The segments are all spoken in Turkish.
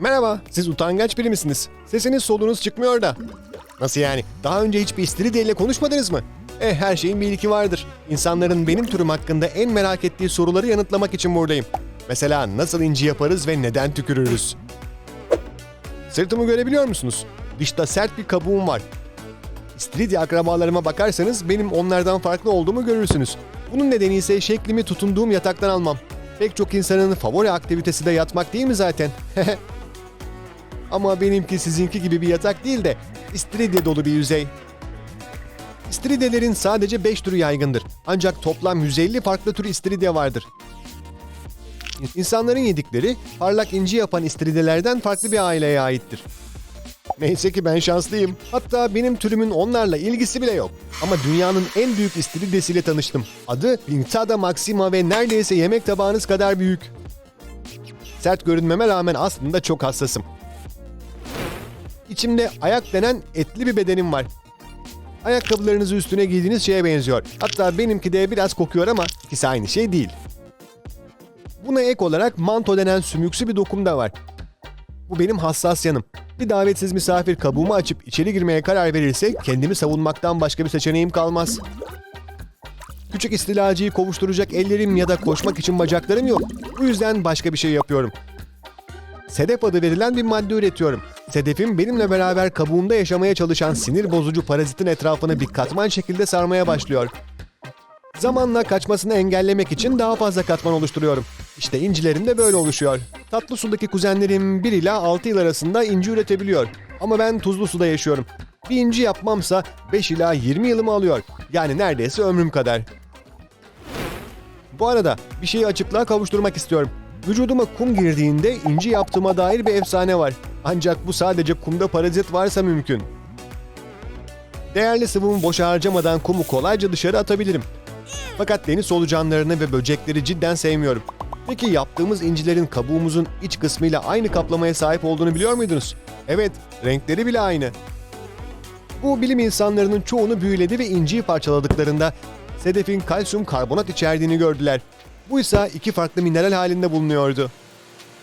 Merhaba, siz utangaç biri misiniz? Sesiniz solunuz çıkmıyor da. Nasıl yani? Daha önce hiçbir istiridye ile konuşmadınız mı? Eh her şeyin bir ilki vardır. İnsanların benim türüm hakkında en merak ettiği soruları yanıtlamak için buradayım. Mesela nasıl inci yaparız ve neden tükürürüz? Sırtımı görebiliyor musunuz? Dışta sert bir kabuğum var. İstiridye akrabalarıma bakarsanız benim onlardan farklı olduğumu görürsünüz. Bunun nedeni ise şeklimi tutunduğum yataktan almam. Pek çok insanın favori aktivitesi de yatmak değil mi zaten? Ama benimki sizinki gibi bir yatak değil de istiridye dolu bir yüzey. İstiridye'lerin sadece 5 türü yaygındır. Ancak toplam 150 farklı tür istiridye vardır. İnsanların yedikleri parlak inci yapan istiridyelerden farklı bir aileye aittir. Neyse ki ben şanslıyım. Hatta benim türümün onlarla ilgisi bile yok. Ama dünyanın en büyük istiridyesiyle tanıştım. Adı Pinctada Maxima ve neredeyse yemek tabağınız kadar büyük. Sert görünmeme rağmen aslında çok hassasım. İçimde ayak denen etli bir bedenim var. Ayakkabılarınızı üstüne giydiğiniz şeye benziyor. Hatta benimki de biraz kokuyor ama ikisi aynı şey değil. Buna ek olarak manto denen sümüksü bir dokum da var. Bu benim hassas yanım. Bir davetsiz misafir kabuğumu açıp içeri girmeye karar verirse kendimi savunmaktan başka bir seçeneğim kalmaz. Küçük istilacıyı kovuşturacak ellerim ya da koşmak için bacaklarım yok. Bu yüzden başka bir şey yapıyorum. Sedef adı verilen bir madde üretiyorum. Sedefim benimle beraber kabuğumda yaşamaya çalışan sinir bozucu parazitin etrafını bir katman şekilde sarmaya başlıyor. Zamanla kaçmasını engellemek için daha fazla katman oluşturuyorum. İşte incilerim de böyle oluşuyor. Tatlı sudaki kuzenlerim 1 ila 6 yıl arasında inci üretebiliyor. Ama ben tuzlu suda yaşıyorum. Bir inci yapmamsa 5 ila 20 yılımı alıyor. Yani neredeyse ömrüm kadar. Bu arada bir şeyi açıklığa kavuşturmak istiyorum. Vücuduma kum girdiğinde inci yaptığıma dair bir efsane var. Ancak bu sadece kumda parazit varsa mümkün. Değerli sıvımı boşa harcamadan kumu kolayca dışarı atabilirim. Fakat deniz solucanlarını ve böcekleri cidden sevmiyorum. Peki yaptığımız incilerin kabuğumuzun iç kısmıyla aynı kaplamaya sahip olduğunu biliyor muydunuz? Evet, renkleri bile aynı. Bu bilim insanlarının çoğunu büyüledi ve inciyi parçaladıklarında sedefin kalsiyum karbonat içerdiğini gördüler. Bu ise iki farklı mineral halinde bulunuyordu.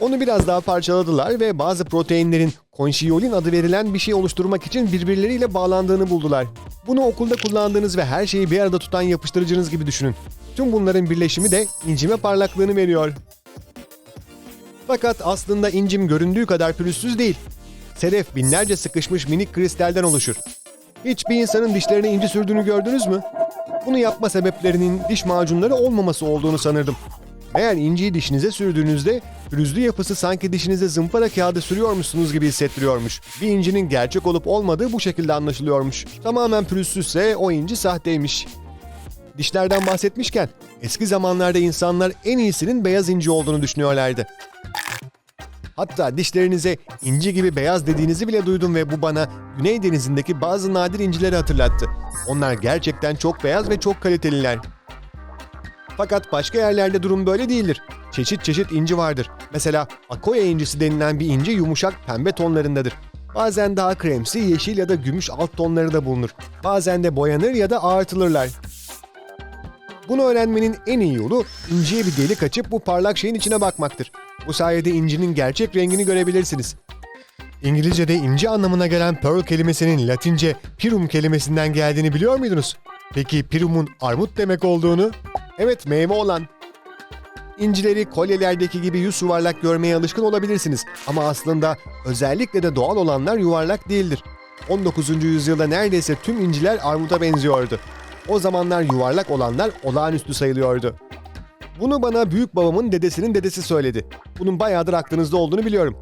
Onu biraz daha parçaladılar ve bazı proteinlerin konşiyolin adı verilen bir şey oluşturmak için birbirleriyle bağlandığını buldular. Bunu okulda kullandığınız ve her şeyi bir arada tutan yapıştırıcınız gibi düşünün. Tüm bunların birleşimi de incime parlaklığını veriyor. Fakat aslında incim göründüğü kadar pürüzsüz değil. Sedef binlerce sıkışmış minik kristalden oluşur. Hiç bir insanın dişlerine inci sürdüğünü gördünüz mü? Bunu yapma sebeplerinin diş macunları olmaması olduğunu sanırdım. Eğer inciyi dişinize sürdüğünüzde pürüzlü yapısı sanki dişinize zımpara kağıdı sürüyormuşsunuz gibi hissettiriyormuş. Bir incinin gerçek olup olmadığı bu şekilde anlaşılıyormuş. Tamamen pürüzsüzse o inci sahteymiş. Dişlerden bahsetmişken eski zamanlarda insanlar en iyisinin beyaz inci olduğunu düşünüyorlardı. Hatta dişlerinize inci gibi beyaz dediğinizi bile duydum ve bu bana Güney Denizi'ndeki bazı nadir incileri hatırlattı. Onlar gerçekten çok beyaz ve çok kaliteliler. Fakat başka yerlerde durum böyle değildir. Çeşit çeşit inci vardır. Mesela Akoya incisi denilen bir inci yumuşak pembe tonlarındadır. Bazen daha kremsi, yeşil ya da gümüş alt tonları da bulunur. Bazen de boyanır ya da ağartılırlar. Bunu öğrenmenin en iyi yolu inciye bir delik açıp bu parlak şeyin içine bakmaktır. Bu sayede incinin gerçek rengini görebilirsiniz. İngilizce'de inci anlamına gelen pearl kelimesinin Latince pirum kelimesinden geldiğini biliyor muydunuz? Peki pirumun armut demek olduğunu? Evet meyve olan. İncileri kolyelerdeki gibi yüz yuvarlak görmeye alışkın olabilirsiniz ama aslında özellikle de doğal olanlar yuvarlak değildir. 19. yüzyılda neredeyse tüm inciler armuta benziyordu. O zamanlar yuvarlak olanlar olağanüstü sayılıyordu. Bunu bana büyük babamın dedesinin dedesi söyledi. Bunun bayağıdır aklınızda olduğunu biliyorum.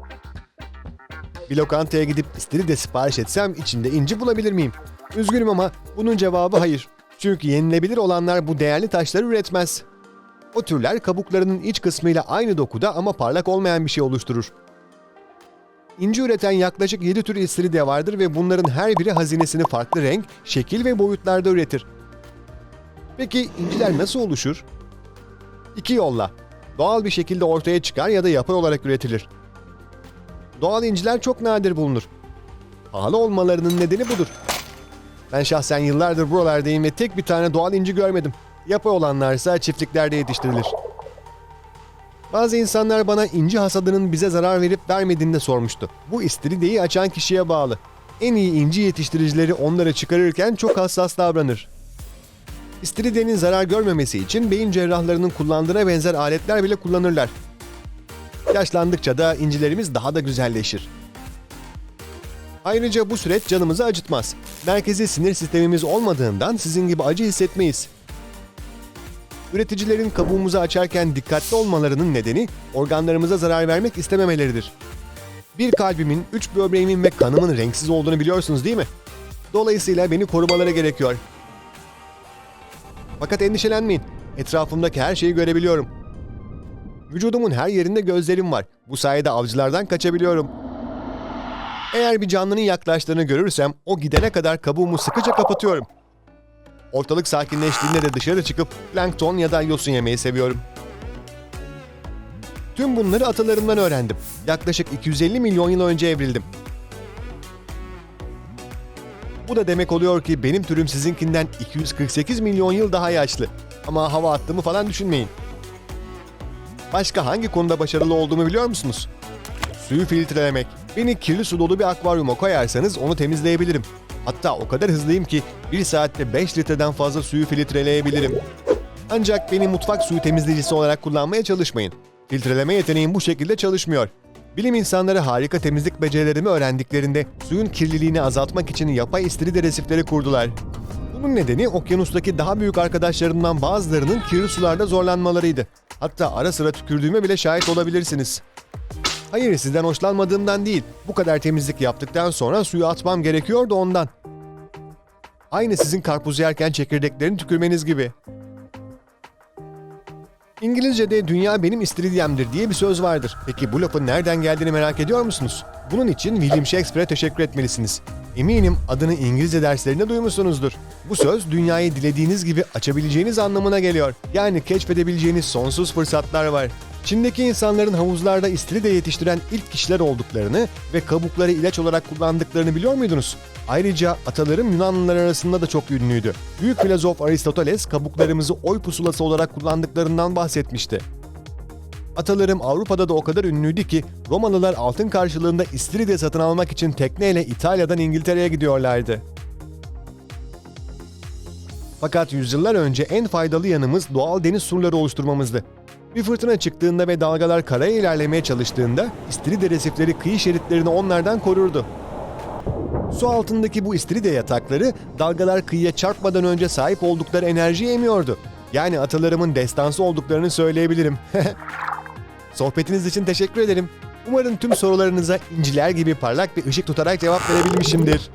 Bir lokantaya gidip istiridye sipariş etsem içinde inci bulabilir miyim? Üzgünüm ama bunun cevabı hayır. Çünkü yenilebilir olanlar bu değerli taşları üretmez. O türler kabuklarının iç kısmıyla aynı dokuda ama parlak olmayan bir şey oluşturur. İnci üreten yaklaşık 7 tür istiridye vardır ve bunların her biri hazinesini farklı renk, şekil ve boyutlarda üretir. Peki inciler nasıl oluşur? İki yolla. Doğal bir şekilde ortaya çıkar ya da yapay olarak üretilir. Doğal inciler çok nadir bulunur. Pahalı olmalarının nedeni budur. Ben şahsen yıllardır buralardayım ve tek bir tane doğal inci görmedim. Yapay olanlarsa çiftliklerde yetiştirilir. Bazı insanlar bana inci hasadının bize zarar verip vermediğini de sormuştu. Bu istirideyi açan kişiye bağlı. En iyi inci yetiştiricileri onları çıkarırken çok hassas davranır. İstiridenin zarar görmemesi için beyin cerrahlarının kullandığına benzer aletler bile kullanırlar. Yaşlandıkça da incilerimiz daha da güzelleşir. Ayrıca bu süreç canımızı acıtmaz. Merkezi sinir sistemimiz olmadığından sizin gibi acı hissetmeyiz. Üreticilerin kabuğumuzu açarken dikkatli olmalarının nedeni organlarımıza zarar vermek istememeleridir. Bir kalbimin, üç böbreğimin ve kanımın renksiz olduğunu biliyorsunuz değil mi? Dolayısıyla beni korumaları gerekiyor. Fakat endişelenmeyin. Etrafımdaki her şeyi görebiliyorum. Vücudumun her yerinde gözlerim var. Bu sayede avcılardan kaçabiliyorum. Eğer bir canlının yaklaştığını görürsem o gidene kadar kabuğumu sıkıca kapatıyorum. Ortalık sakinleştiğinde de dışarı çıkıp plankton ya da yosun yemeyi seviyorum. Tüm bunları atalarımdan öğrendim. Yaklaşık 250 milyon yıl önce evrildim. Bu da demek oluyor ki benim türüm sizinkinden 248 milyon yıl daha yaşlı. Ama hava attığımı falan düşünmeyin. Başka hangi konuda başarılı olduğumu biliyor musunuz? Suyu filtrelemek. Beni kirli su dolu bir akvaryuma koyarsanız onu temizleyebilirim. Hatta o kadar hızlıyım ki bir saatte 5 litreden fazla suyu filtreleyebilirim. Ancak beni mutfak suyu temizleyicisi olarak kullanmaya çalışmayın. Filtreleme yeteneğim bu şekilde çalışmıyor. Bilim insanları harika temizlik becerilerimi öğrendiklerinde suyun kirliliğini azaltmak için yapay istiridye resifleri kurdular. Bunun nedeni okyanustaki daha büyük arkadaşlarımdan bazılarının kirli sularda zorlanmalarıydı. Hatta ara sıra tükürdüğüme bile şahit olabilirsiniz. Hayır sizden hoşlanmadığımdan değil. Bu kadar temizlik yaptıktan sonra suyu atmam gerekiyor da ondan. Aynı sizin karpuz yerken çekirdeklerini tükürmeniz gibi. İngilizce'de dünya benim istiridyemdir diye bir söz vardır. Peki bu lafın nereden geldiğini merak ediyor musunuz? Bunun için William Shakespeare'e teşekkür etmelisiniz. Eminim adını İngilizce derslerinde duymuşsunuzdur. Bu söz dünyayı dilediğiniz gibi açabileceğiniz anlamına geliyor. Yani keşfedebileceğiniz sonsuz fırsatlar var. Çin'deki insanların havuzlarda istiridye yetiştiren ilk kişiler olduklarını ve kabukları ilaç olarak kullandıklarını biliyor muydunuz? Ayrıca atalarım Yunanlılar arasında da çok ünlüydü. Büyük filozof Aristoteles kabuklarımızı oy pusulası olarak kullandıklarından bahsetmişti. Atalarım Avrupa'da da o kadar ünlüydü ki Romalılar altın karşılığında istiridye satın almak için tekneyle İtalya'dan İngiltere'ye gidiyorlardı. Fakat yüzyıllar önce en faydalı yanımız doğal deniz surları oluşturmamızdı. Bir fırtına çıktığında ve dalgalar karaya ilerlemeye çalıştığında istiridye resifleri kıyı şeritlerini onlardan korurdu. Su altındaki bu istiridye yatakları dalgalar kıyıya çarpmadan önce sahip oldukları enerjiyi emiyordu. Yani atalarımın destansı olduklarını söyleyebilirim. Sohbetiniz için teşekkür ederim. Umarım tüm sorularınıza inciler gibi parlak bir ışık tutarak cevap verebilmişimdir.